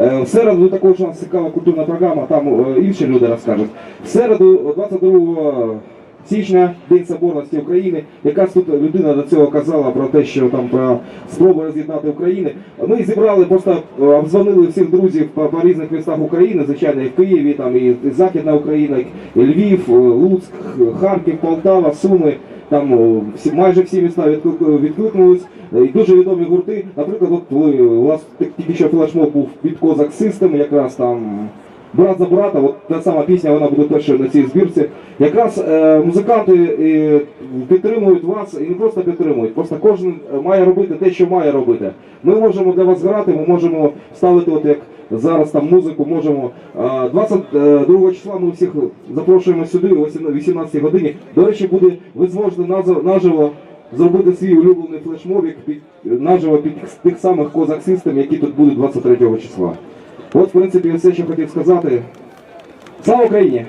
Е, В середу також у нас цікава культурна програма, там е, інші люди розкажуть. В середу, 22 січня, День Соборності України, якраз тут людина до цього казала про те, що там про спроби роз'єднати Україну. Ми зібрали, просто е, обдзвонили всіх друзів по, по різних містах України, звичайно, і в Києві, там і, Західна Україна, і Львів, е, Луцьк, Харків, Полтава, Суми. Там всі, майже всі міста відклик- відкликнулись. Е, І дуже відомі гурти. Наприклад, от ви, у вас тільки що флешмоб був від Козак Систем, якраз там брат за брата, от та сама пісня, вона буде першою на цій збірці. Якраз е, музиканти е, підтримують вас і не просто підтримують, просто кожен має робити те, що має робити. Ми можемо для вас грати, ми можемо ставити, от як зараз там музику, можемо. Е, 22 числа ми всіх запрошуємо сюди о 18 годині. До речі, буде, ви зможете наживо зробити свій улюблений флешмобік під наживо під тих самих козак систем, які тут будуть 23 числа. От, в принципі, все, що хотів сказати. Слава Україні!